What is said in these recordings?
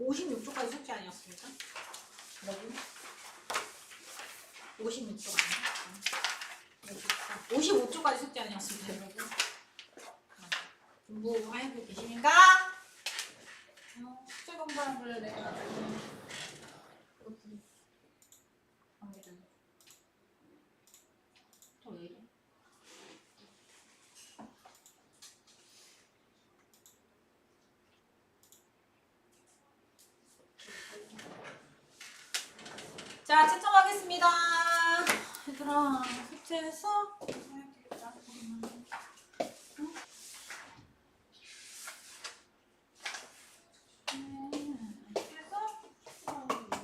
56조까지 숙제 아니었습니까? 여러분? 56조 아니야? 55조까지 숙제 아니었습니까, 여러분? 어, 공부하고 계십니까? 어, 숙제 공부하는 걸 내가 어디 합니다. 또왜 이래? 자, 채점하겠습니다. 얘들아, 숙제했어?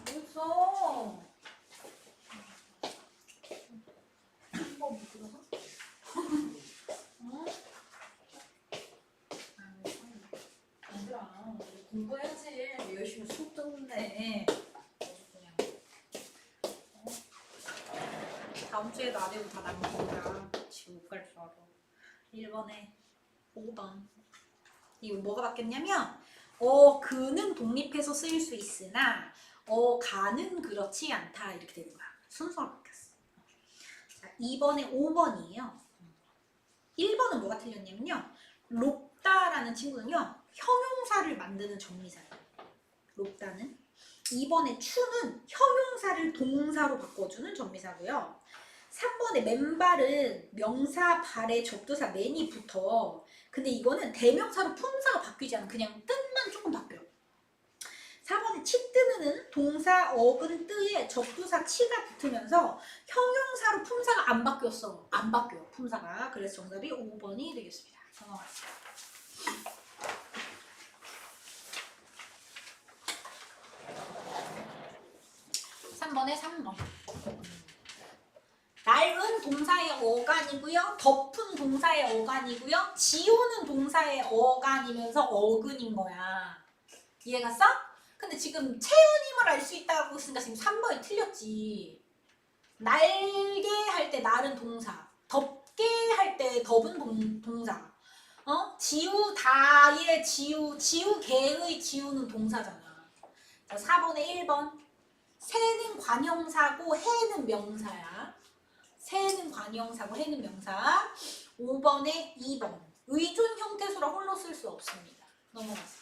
했어? 이거 못 들어서? 응? 얘들아, 공부해야지. 열심히 수업 듣는데. 그냥. 다음 주에도 안 해도 다 남깁니다. 지금 못갈줄 알아. 1번에 5번. 이거 뭐가 바뀌었냐면, 어, 그는 독립해서 쓰일 수 있으나, 어, 가는 그렇지 않다. 이렇게 되는 거야. 순서가 바뀌었어. 자, 2번에 5번이에요. 1번은 뭐가 틀렸냐면요. 롭다라는 친구는요, 형용사를 만드는 정리사예요. 롭다는. 2번에 추는 형용사를 동사로 바꿔주는 정미사고요. 3번에 맨발은 명사 발에 접두사 맨이 붙어. 근데 이거는 대명사로 품사가 바뀌지 않아. 그냥 뜻만 조금 바뀌어. 4번에 치뜨는 동사 어근 뜨에 접두사 치가 붙으면서 형용사로 품사가 안 바뀌었어. 안 바뀌어. 품사가. 그래서 정답이 5번이 되겠습니다. 넘어가세요. 3번에 3번. 낡은 동사의 어간이고요. 덮은 동사의 어간이고요. 지우는 동사의 어간이면서 어근인 거야. 이해갔어? 근데 지금 채연임을 알 수 있다고 했으니까 지금 3번이 틀렸지. 날게 할때 날은 동사. 덮게 할때 덮은 동, 동사. 어? 지우다의 지우, 지우개의 지우는 동사잖아. 자, 4번에 1번. 새는 관형사고 해는 명사야. 새는 관형사고 해는 명사. 5번에 2번. 의존 형태소라 홀로 쓸 수 없습니다. 넘어가세요.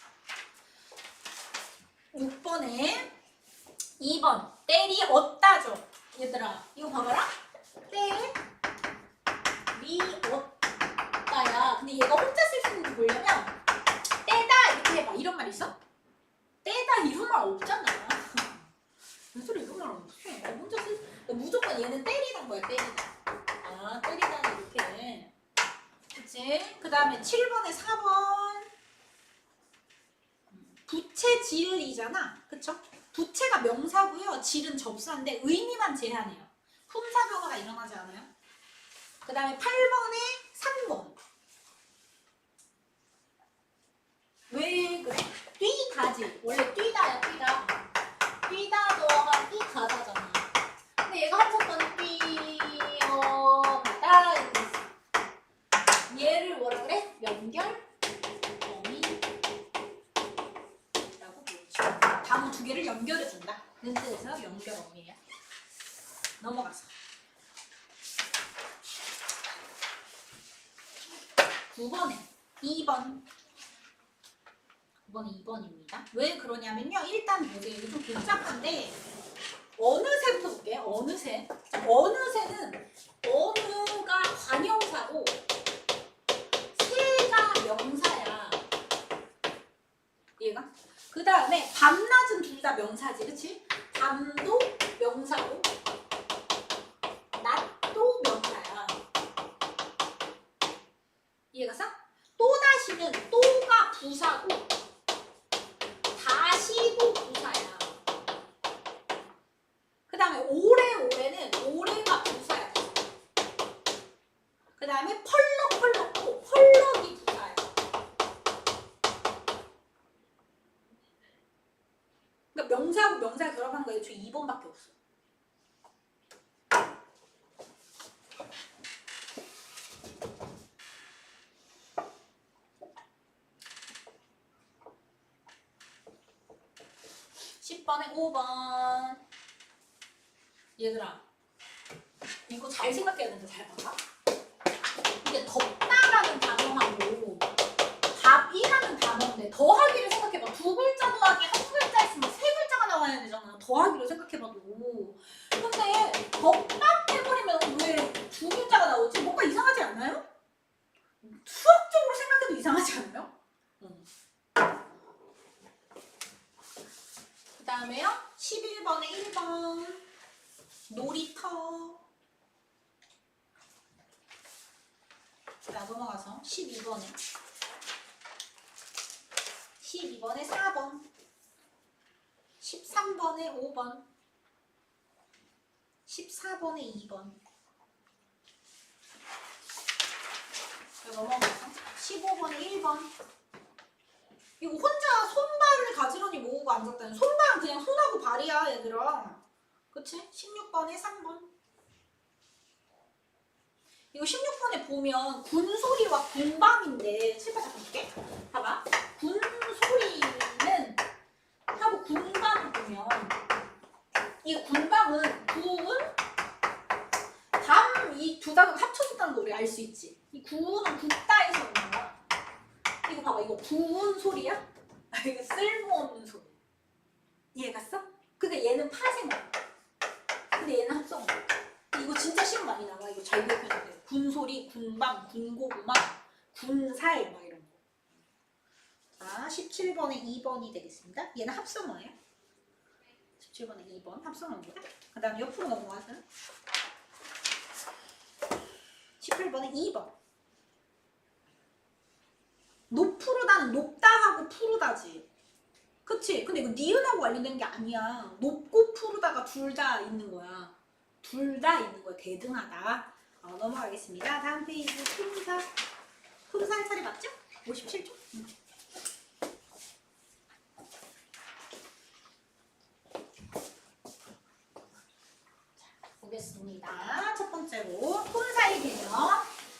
6번에 2번. 때리 얻다죠. 얘들아, 이거 봐봐라. 때, 리, 얻다야. 근데 얘가 혼자 쓸 수 있는지 보려면 떼다 이렇게 해봐. 이런 말 있어? 떼다 이런 말 없잖아. 무슨 이런 말 없어. 혼자 쓸 수... 무조건 얘는 때리는 거야, 때리다. 아, 때리다는 이렇게 해. 그치? 그 다음에 7번에 4번. 부채 질이잖아. 그쵸? 부채가 명사고요. 질은 접수인데 의미만 제한해요. 품사 변화가 일어나지 않아요. 그 다음에 8번에 3번. 왜 그래? 뛰 가지. 원래 뛰다야, 뛰다. 뛰다 너가 뛰가다잖아. 근데 얘가 합쳤더니 뛰어가다 이렇게 했어. 얘를 뭐라 그래? 연결 어미라고 부르죠. 단어 두 개를 연결해 준다. 그 뜻에서 연결 어미야. 넘어가서. 9번에 2번. 9번은 2번입니다. 왜 일단 보세요. 이게 좀 복잡한데 어느새부터 볼게요. 어느새. 자, 어느새는 어느가 관형사고 새가 명사야. 얘가. 그 다음에 밤낮은 둘 다 명사지, 그치? 밤도 명사고 낮도 명사야. 이해갔어? 또다시는 또가 부사고 다시도 부사야. 그 다음에 오래오래는 오래가 부사야. 그 다음에 펄럭펄럭도 펄럭이 부사야. 그러니까 명사하고 명사가 결합한 거 애초에 2번밖에 없어. 11번에 5번. 얘들아, 이거 잘 생각해야 된다. 잘 봐봐. 이게 덥다라는 단어하고 밥이라는 단어인데 더하기를 생각해봐. 두 글자 더하기 한 글자 있으면 세 글자가 나와야 되잖아. 더하기를 생각해봐도. 근데 덥다 해버리면 왜 두 글자가 나오지? 뭔가 이상하지 않아요? 수학적으로 생각해도 이상하지 않아요? 응. 그 다음에요. 11번에 1번. 놀이터. 자, 넘어가서 12번에. 12번에 4번. 13번에 5번. 14번에 2번. 자, 넘어가서 15번에 1번. 이거 혼자 손발을 가지런히 모으고 앉았다는 손발은 그냥 손하고 발이야 얘들아 그치? 16번에 3번 이거 16번에 보면 군소리와 군방인데 잠깐 볼게. 봐봐. 군소리는 하고 군방을 보면 이 군방은 구은 담이 두 단어가 합쳐졌다는 거 우리 알 수 있지? 이 구는 굽다에서 오는 거야. 이거 봐봐. 이거 부은 소리야? 아, 이거 쓸모없는 소리. 이해 갔어? 근데 얘는 파생어 근데 얘는 합성어 이거 진짜 시험 많이 나와 이거 잘 기억해야 돼 군소리, 군방, 군고구마, 군살 막 이런 거. 자, 17번에 2번이 되겠습니다. 얘는 합성어예요? 17번에 2번 합성어입니다 그 다음에 옆으로 넘어가서 18번에 2번. 높푸르다는 높다 하고 푸르다지. 그치? 근데 이거 니은하고 관련된 게 아니야. 높고 푸르다가 둘 다 있는 거야. 둘 다 있는 거야. 대등하다. 어, 넘어가겠습니다. 다음 페이지 품사. 품사 할 차례 맞죠? 57쪽? 응. 자, 보겠습니다. 첫 번째로 품사의 개념.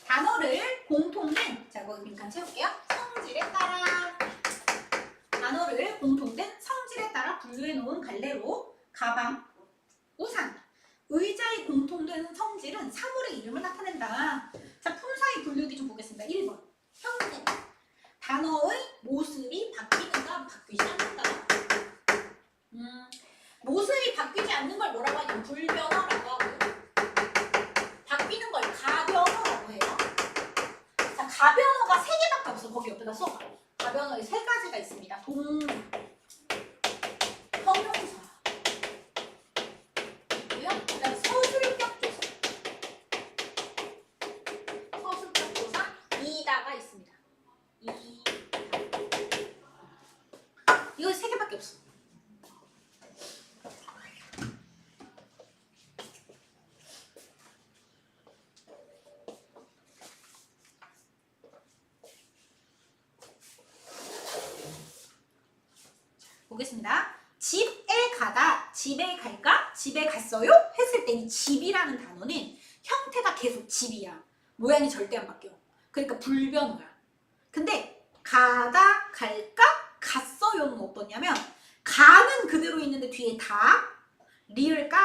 단어를 공통된 자 거기 빈칸 채울게요. 성질에 따라 단어를 공통된 성질에 따라 분류해 놓은 갈래로 가방, 우산, 의자의 공통된 성질은 사물의 이름을 나타낸다. 자 품사의 분류기 좀 보겠습니다. 1번 형태 단어의 모습이 바뀌는가 바뀌지 않는가. 음, 모습이 바뀌지 않는 걸 뭐라고 하냐면 불변화라고 하고요. 바뀌는 걸 가변화라고 해요. 자, 가변어가 세 개밖에 없어. 거기 옆에다 써봐. 가변어에 세 가지가 있습니다. 동, 형용사. 있고요. 그다음 서술격 조사. 서술격 조사 이다가 있습니다. 이. 이거 세 개밖에 없어. 보겠습니다. 집에 가다, 집에 갈까? 집에 갔어요? 했을 때 이 집이라는 단어는 형태가 계속 집이야. 모양이 절대 안 바뀌어. 그러니까 불변호야. 근데 가다, 갈까? 갔어요는 어떠냐면 가는 있는데 뒤에 다, 리을 까,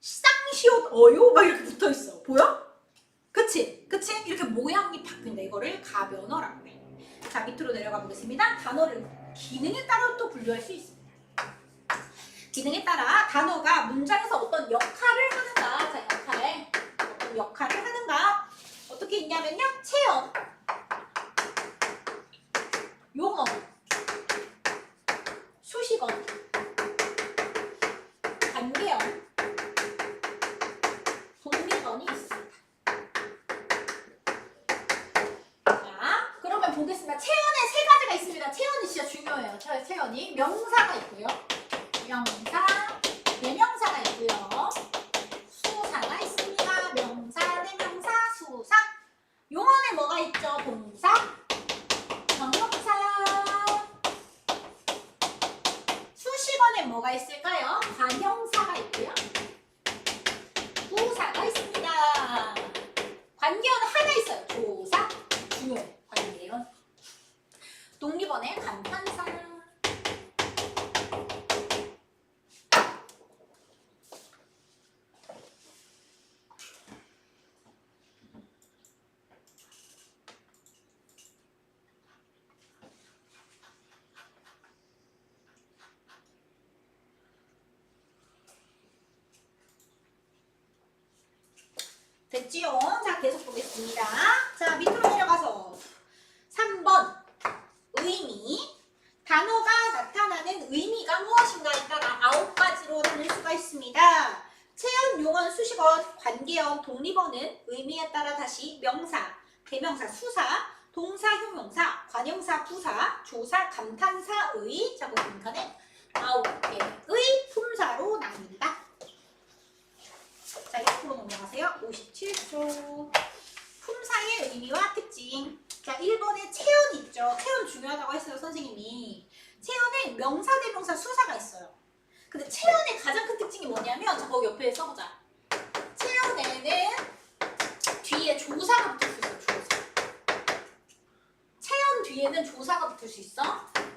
쌍시옷 어요 막 이렇게 붙어 있어. 보여? 그치? 그치? 이렇게 모양이 바뀐다. 이거를 가변어라고 해. 자, 밑으로 내려가 보겠습니다. 단어를 기능에 따라 또 분류할 수 있습니다. 기능에 따라 단어가 문장에서 어떤 역할을 하는가, 자 역할, 어떤 역할을 하는가 어떻게 있냐면요, 체험, 용어, 수식어, 독립어이 있습니다. 자, 그러면 보겠습니다. 체언에 세 가지가 있습니다. 체언이 진짜 중요해요. 체- 체언이 명사가 있고요. 명사, 대명사가 있고요. 수사가 있습니다. 명사, 대명사, 수사. 용어에 뭐가 있죠? 동사, 정명사. 수식어에 뭐가 있을까요? 관형사가 있고요. 됐지요? 자, 계속 보겠습니다. 자, 밑으로 내려가서 3번 의미 단어가 나타나는 의미가 무엇인가에 따라 아홉 가지로 나눌 수가 있습니다. 체언, 용언, 수식언, 관계언, 독립어는 의미에 따라 다시 명사, 대명사, 수사, 동사, 형용사, 관형사, 부사, 조사, 감탄사의 자, 그러니까는 아홉 개의 품사로 나뉩니다. 자, 옆으로 넘어가세요. 57초. 품사의 의미와 특징. 자, 1번에 체언 있죠. 체언 중요하다고 했어요, 선생님이. 체언에 명사, 대명사, 수사가 있어요. 근데 체언의 가장 큰 특징이 뭐냐면, 자, 거기 옆에 써보자. 체언에는 뒤에 조사가 붙을 수 있어, 조사. 체언 뒤에는 조사가 붙을 수 있어.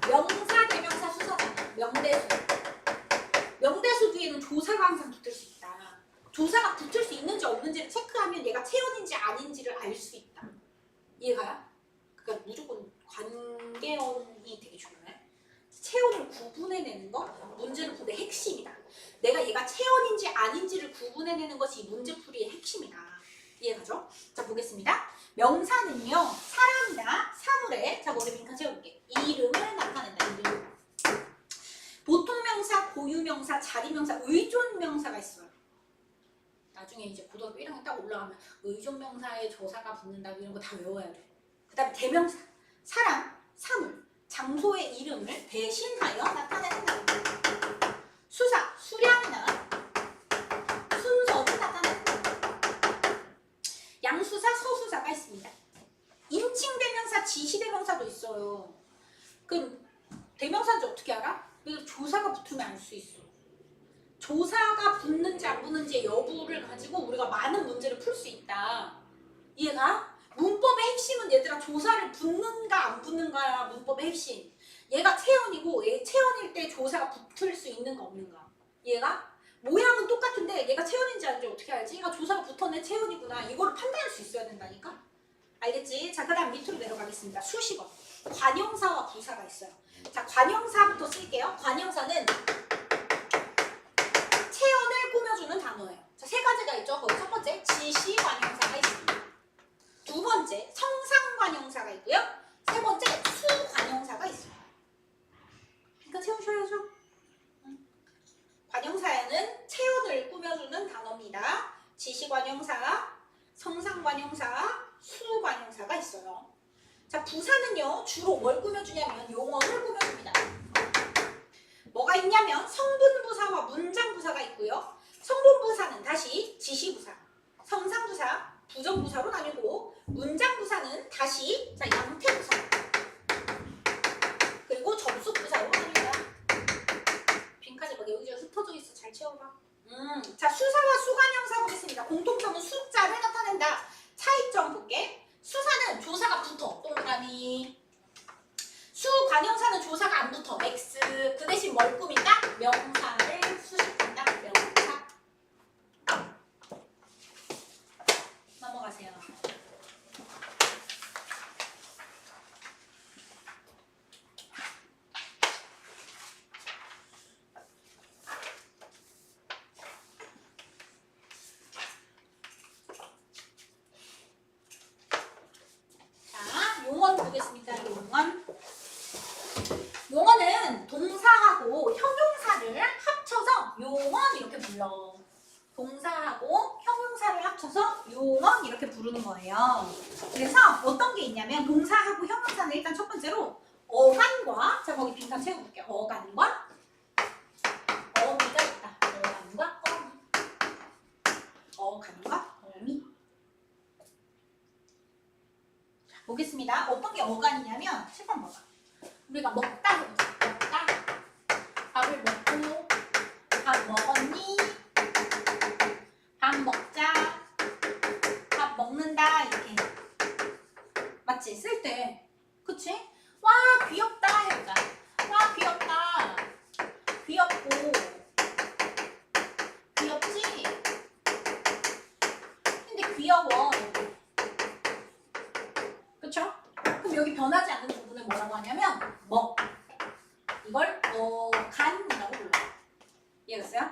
명사, 대명사, 수사잖아. 명대수. 명대수 뒤에는 조사가 항상 붙을 수 있다. 조사가 붙을 수 있는지 없는지를 체크하면 얘가 체온인지 아닌지를 알 수 있다. 이해가요? 그러니까 무조건 관계원이 되게 중요해. 체온을 구분해내는 거 문제를 풀이의 핵심이다. 내가 얘가 체온인지 아닌지를 구분해내는 것이 이 문제풀이의 핵심이다. 이해가죠? 자 보겠습니다. 명사는요 사람이나 사물에 자 머리 빈칸 채워볼게. 이름을 나타낸다. 이름. 보통 명사, 고유 명사, 자리 명사, 의존 명사가 있어요. 나중에 이제 고등학교 1학년 딱 올라가면 의존 명사에 조사가 붙는다 이런 거 다 외워야 돼. 그 다음에 대명사, 사람, 사물, 장소의 이름을 대신하여 나타낸다. 수사, 수량이나 순서를 나타낸다. 양수사, 서수사가 있습니다. 인칭 대명사, 지시 대명사도 있어요. 그럼 대명사인지 어떻게 알아? 그래서 조사가 붙으면 알 수 있어. 조사가 붙는지 안 붙는지의 여부를 가지고 우리가 많은 문제를 풀 수 있다. 이해가? 문법의 핵심은 얘들아 조사를 붙는가 안 붙는가야 문법의 핵심. 얘가 체온이고 얘 체온일 때 조사가 붙을 수 있는가 없는가. 이해가? 모양은 똑같은데 얘가 체온인지 아닌지 어떻게 알지? 얘가 조사가 붙었네 체온이구나. 이거를 판단할 수 있어야 된다니까? 알겠지? 자, 그 다음 밑으로 내려가겠습니다. 수식어. 관용사와 부사가 있어요. 자, 관용사부터 쓸게요. 관용사는 체온을 꾸며주는 단어예요. 자, 세 가지가 있죠. 거기 첫 번째 지시 관용사가 있습니다. 두 번째 성상 관용사가 있고요. 세 번째 수 관용사가 있어요. 그러니까 채우셔야죠. 응. 관용사에는 체온을 꾸며주는 단어입니다. 지시 관용사, 성상 관용사, 수 관용사가 있어요. 자, 부사는요 주로 뭘 꾸며주냐면 용어를 꾸며줍니다. 뭐가 있냐면 성분부사와 문장부사가 있고요. 성분부사는 다시 지시부사, 성상부사, 부정부사로 나뉘고 문장부사는 다시 자 양태부사 그리고 접속부사로 나뉩니다. 빈칸이 막 여기저기 흩어져 있어 잘 채워봐. 음, 자 수사와 수관형사 보겠습니다. 공통점은 숫자를 나타낸다. 차이점 볼게. 수사는 조사가 붙어 동그라미. 수관형사는 조사가 안 붙어. X. 그 대신 뭘 꾸민다? 명사를 수식한다. 명사. 넘어가세요. 자, 용언 보겠습니다. 용언. 용어는 동사하고 형용사를 합쳐서 용언 이렇게 불러. 동사하고 형용사를 합쳐서 용언 이렇게 부르는 거예요. 그래서 어떤 게 있냐면 동사하고 형용사는 일단 첫 번째로 어간과 자 거기 빈칸 채워볼게요. 어간과 어미가 있다. 어간과 어미. 어간과 어미. 자, 보겠습니다. 어떤 게 어간이냐면 7번 봐봐. 우리가 먹다 해보자. 먹다. 밥을 먹고 밥 먹었니? 밥 먹자. 밥 먹는다 이렇게. 맞지? 쓸 때. 그치? 와 귀엽다 해보자. 와 귀엽다. 귀엽고 귀엽지? 근데 귀여워. 그쵸? 그럼 여기 변하지 않는 부분을 뭐라고 하냐면 먹 이걸 어 간이라고 불러요 이해됐어요?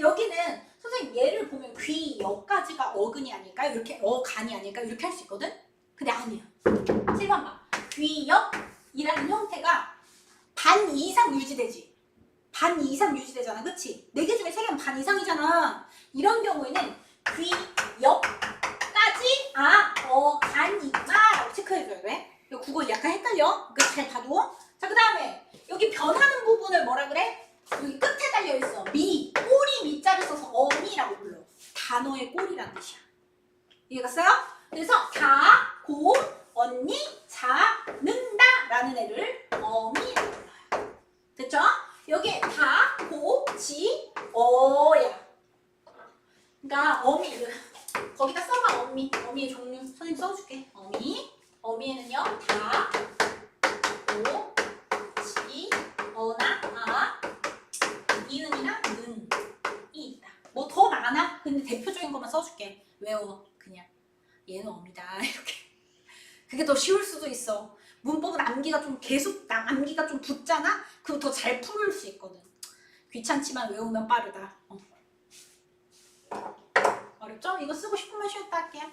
여기는 선생님 얘를 보면 귀여까지가 어근이 아닐까요? 이렇게 어간이 아닐까요? 이렇게 할 수 있거든? 근데 아니야. 7번 봐. 귀역이라는 형태가 반 이상 유지되지. 반 이상 유지되잖아. 그치? 네 개 중에 세 개는 반 이상이잖아. 이런 경우에는 귀역까지 아, 어간이구나 라고 체크해줘야 돼. 이거 국어 약간 헷갈려. 그잘 봐도. 자, 그 다음에 여기 변하는 부분을 뭐라 그래? 여기 끝에 달려있어. 미, 꼬리 미자를 써서 어미라고 불러. 단어의 꼬리라는 뜻이야. 이해갔어요? 그래서 다, 고, 언니, 자, 는다 라는 애를 어미라고 불러요. 됐죠? 여기 다, 고, 지, 어야. 그러니까 어미, 거기다 써봐 어미. 어미의 종류. 선생님 써줄게. 어미. 어미에는요, 다, 고, 지, 어나, 아, 이은이랑 은이 있다. 뭐 더 많아? 근데 대표적인 것만 써줄게. 외워. 그냥. 얘는 어미다. 이렇게. 그게 더 쉬울 수도 있어. 문법은 암기가 좀 계속 남- 암기가 좀 붙잖아? 그럼 더 잘 풀을 수 있거든. 귀찮지만 외우면 빠르다. 어. 어렵죠? 이거 쓰고 싶으면 쉬었다 할게요.